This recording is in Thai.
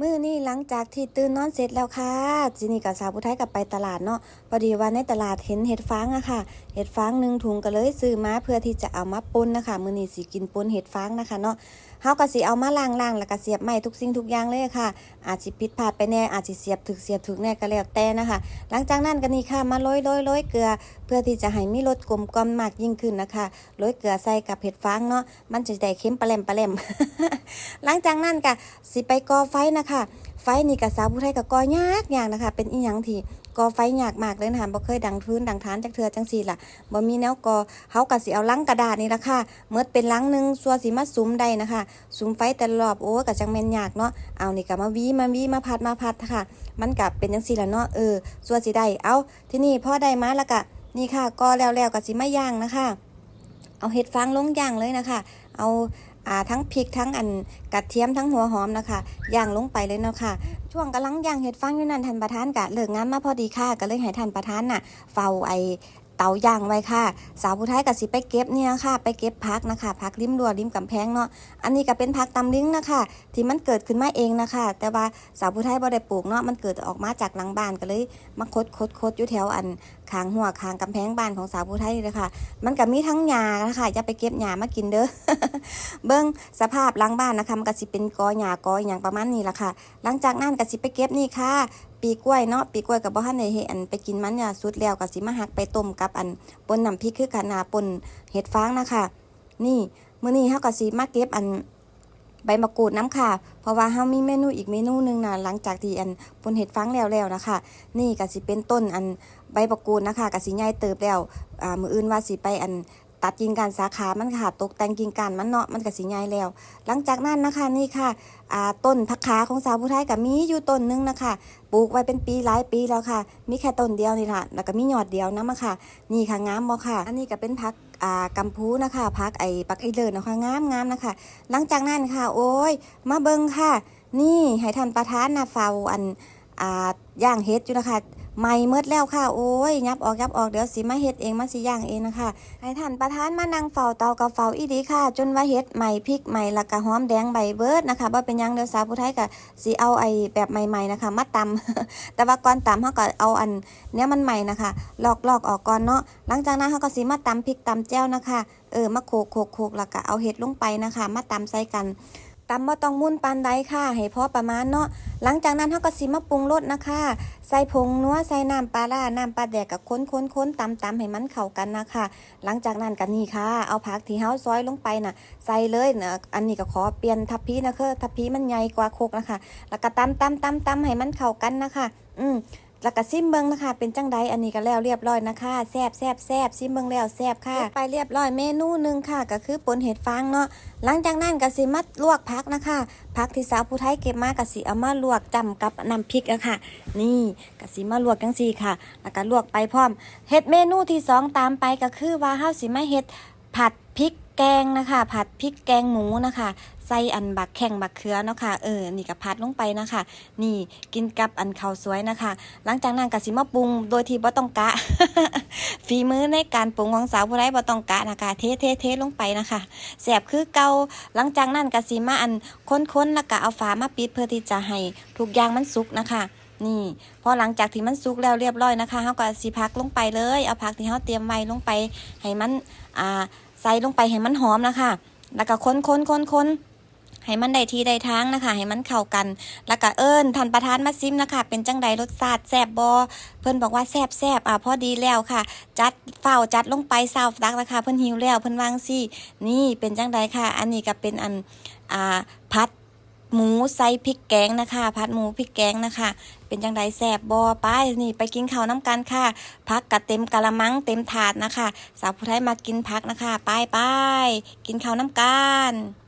มื้อนี้หลังจากที่ตื่นนอนเสร็จแล้วค่ะจีนี่กับสาวผู้ไทยกลับไปตลาดเนาะพอดีว่าในตลาดเห็นเห็ดฟางอะค่ะ เห็ดฟางหนึ่งถุงก็เลยซื้อมาเพื่อที่จะเอามาปนนะคะ มือนี้สิกินปนเห็ดฟางนะคะเนาะเฮาก็สิเอามาล้างๆแล้วก็เสียบไม้ทุกสิ่งทุกอย่างเลยค่ะ อาจสิผิดพลาดไปแน่อาจสิเสียบถึกเสียบถึกแน่ก็แล้วแต่นะคะ หลังจากนั้นก็นี่ค่ะมาโรยโรยโรยเกลือ เพื่อที่จะให้มีรสกลมกล่อมมากยิ่งขึ้นนะคะโรยเกลือใส่กับเห็ดฟางเนาะมันจะได้เค็มปลาแหลมปลาแหลมหลังจากนั้นก็สิไปก่อไฟนะคะไฟนี่กับสาวผู้ไทยกับกอยากยากนะคะ เป็นอีหยังที่กอไฟยากมากเลยนะคะบ่เคยดังพื้นดังฐานจักเทือจังซี่ล่ะบ่มีแนวกอเฮาก็สิเอาลังกระดาษนี่ละค่ะเมื่อเป็นลังหนึงสัวสิมาสุมได้นะคะสุมไฟแต่ละรอบโอ้ก็จังแม่นยากเนาะเอานี่ก็มาวีมาวีมาพัดมาพัดค่ะ มันก็เป็นจังซี่ละเนาะเออสัวสิได้เอาที่นี่พ่อได้มาล้วก็นี่ค่ะกอแล้วแล้วก็สิมาย่างนะคะ เอาเห็ดฟางลงย่างเลยนะคะ เอา อ่าทั้งพริกทั้งอันกระเทียมทั้งหัวหอมนะคะย่างลงไปเลยเนาะค่ะ ช่วงกำลังย่างเห็ดฟางอยู่นั่นท่านประธานกะเลิกงานมาพอดีค่ะก็เลยให้ท่านประธานน่ะเฝ้าไอเตาย่างไว้ค่ะ สาวผู้ไทยกับสิไปเก็บเนี่ยค่ะ ไปเก็บพักนะคะพักริมรั้วริมกำแพงเนาะอันนี้ก็เป็นพักตำลิงนะคะที่มันเกิดขึ้นมาเองนะคะ แต่ว่าสาวผู้ไทยบ่ได้ปลูกเนาะมันเกิดออกมาจากหลังบ้านก็เลยมาคดคดคดอยู่แถวอันคางหัวคางกำแพงบ้านของสาวผู้ไทยนี่เลยค่ะ มันก็มีทั้งหญ้านะคะอย่าไปเก็บหญ้ามากินเด้อ เบิ้งสภาพหลังบ้านนะคะมันก็สิเป็นกอหญ้ากออหย่างประมาณนี้ละค่ะ หลังจากนั้นก็สิไปเก็บนี่ค่ะ ปีกล้วยเนาะ ปีกล้วยกับบ่ทันได้เฮ็ดอันไปกินมันเนี่ยสุดแล้วก็สิมาหักไปต้มกับอันปนน้ำพริกคือกันนาปนเห็ดฟางนะคะ นี่มื้อนี้เฮาก็สิมาเก็บอัน ใบมะกรูดน้ำค่ะ เพราะว่าเฮามีเมนูอีกเมนูหนึงนะหลังจากที่อันปนเห็ดฟังแล้วแล้วนะคะ นี่ก็สิเป็นต้นอันใบมะกรูดนะคะก็สิใหญ่เติบแล้วอ่ามืออื่นว่าสิไปอัน ตัดกิ่งก้านสาขา มันค่ะตกแต่งกิ่งก้านมันเนาะ มันก็สิใหญ่แล้ว หลังจากนั้นนะคะนี่ค่ะอ่าต้นผักขาของสาวผู้ไทยก็มีอยู่ต้นหนึงนะคะ ปลูกไว้เป็นปีหลายปีแล้วค่ะ มีแค่ต้นเดียวนี่ค่ะ แล้วก็มียอดเดียวนะมาค่ะ นี่ค่ะงามบ่ค่ะ อันนี้ก็เป็นพักอ่ากัมพูนะคะพักไอ้ปักไอเลิศนะคะงามงามนะคะ หลังจากนั้นค่ะ โอ้ย มาเบิงค่ะ นี่ให้ท่านประธานนะเฝ้าอันอ่าย่างเฮ็ดอยู่นะคะ ใหม่เมดแล้วค่ะโอ้ยยับออกยับออกเดี๋ยวสิมาเฮ็ดเองมาสิย่างเองนะคะให้ท่านประธานมานั่งเฝ้าเตากับเฝ้าอีดีค่ะ จนว่าเฮ็ดใหม่พริกใหม่ล้วก็หอมแดงใบเบิดนะคะบ่าเป็นยังเดี๋ยวสาวผู้ไทยก็สิเอาไอ้แบบใหม่ๆนะคะมาตำแต่ว่าก่อนตำเฮาก็เอาอันเนี้ยมันใหม่นะคะลอกลอกออกก่อนเนาะหลังจากนั้นเฮาก็สิมาตำพริกตำแจ่วนะคะเออมาโขกโขกโขกล้วก็เอาเห็ดลงไปนะคะ มาตำใส่กัน ตำบ่ต้องมุ่นปานใดค่ะ ให้พอประมาณเนาะ หลังจากนั้นเฮาก็สิมาปรุงรสนะคะ ใส่ผงนัว ใส่น้ำปลาร้าน้ำปลาแดกกับค้นค้นค้นตำตำให้มันเข้ากันนะคะ หลังจากนั้นก็นี่ค่ะ เอาผักที่เฮาซอยลงไปน่ะ ใส่เลยนะอันนี้ก็ขอเปลี่ยนทัพพีนะคือทัพพีมันใหญ่กว่าโคกนะคะ แล้วก็ตำตำตำตำให้มันเข้ากันนะคะ อืม แล้วก็ซิมเบิงนะคะ เป็นจังใดอันนี้ก็แล้วเรียบร้อยนะคะแซบแซบแซบซิมเบิงแล้วแซบค่ะ ไปเรียบร้อยเมนูหนึ่งค่ะ ก็คือปนเห็ดฟางเนาะหลังจากนั้นก็สิมาลวกพักนะคะพักที่สาวผู้ไทยเก็บมาก็สิเอามาลวกจำกับน้ำพริกอะค่ะ นี่ก็สิมาลวกจังซี่ค่ะ แล้วก็ลวกไปพร้อมเห็ดเมนูที่สองตามไปก็คือว่าเฮาสิมาเฮ็ดผัดพริก แกงนะคะผัดพริกแกงหมูนะคะใส่อันบักแข่งบักเขือเนาะค่ะเออนี่ก็พัดลงไปนะคะ นี่กินกับอันข้าวสวยนะคะ หลังจากนั้นก็สิมาปรุงโดยที่บ่ต้องกะ ฝีมือในการปรุงของสาวผู้ใดบ่ต้องกะนะคะ เทเทเทลงไปนะคะแสบคือเกาหลังจากนั้นก็สิมาอันค้นๆแล้วก็เอาฝามาปิดเพื่อที่จะให้ทุกอย่างมันสุกนะคะนี่พอหลังจากที่มันสุกแล้วเรียบร้อยนะคะเฮาก็สิพักลงไปเลย เอาผักที่เฮาเตรียมไว้ลงไปให้มันอ่า ใส่ลงไปให้มันหอมนะคะ แล้วก็ค้นค้นค้นค้นให้มันได้ทีได้ทางนะคะ ให้มันเข้ากัน แล้วก็เอิญท่านประธานมาซิมนะคะ เป็นจังใดรสชาติแซบบอเพื่อนบอกว่าแซบแซบอะพอดีแล้วค่ะ จัดเฝ้าจัดลงไปซาวดักนะคะ เพื่อนหิวแล้วเพื่อนวางซี่ นี่เป็นจังใดค่ะ อันนี้ก็เป็นอันอ่าพัด หมูใส่พริกแกงนะคะ ผัดหมูพริกแกงนะคะ เป็นจังไดแสบบอไปนี่ไปกินข้าวน้ำกันค่ะพักกะเต็มกะละมังเต็มถาดนะคะ สาวผู้ไทยมากินพักนะคะ ป้ายป้ายกินข้าวน้ำกัน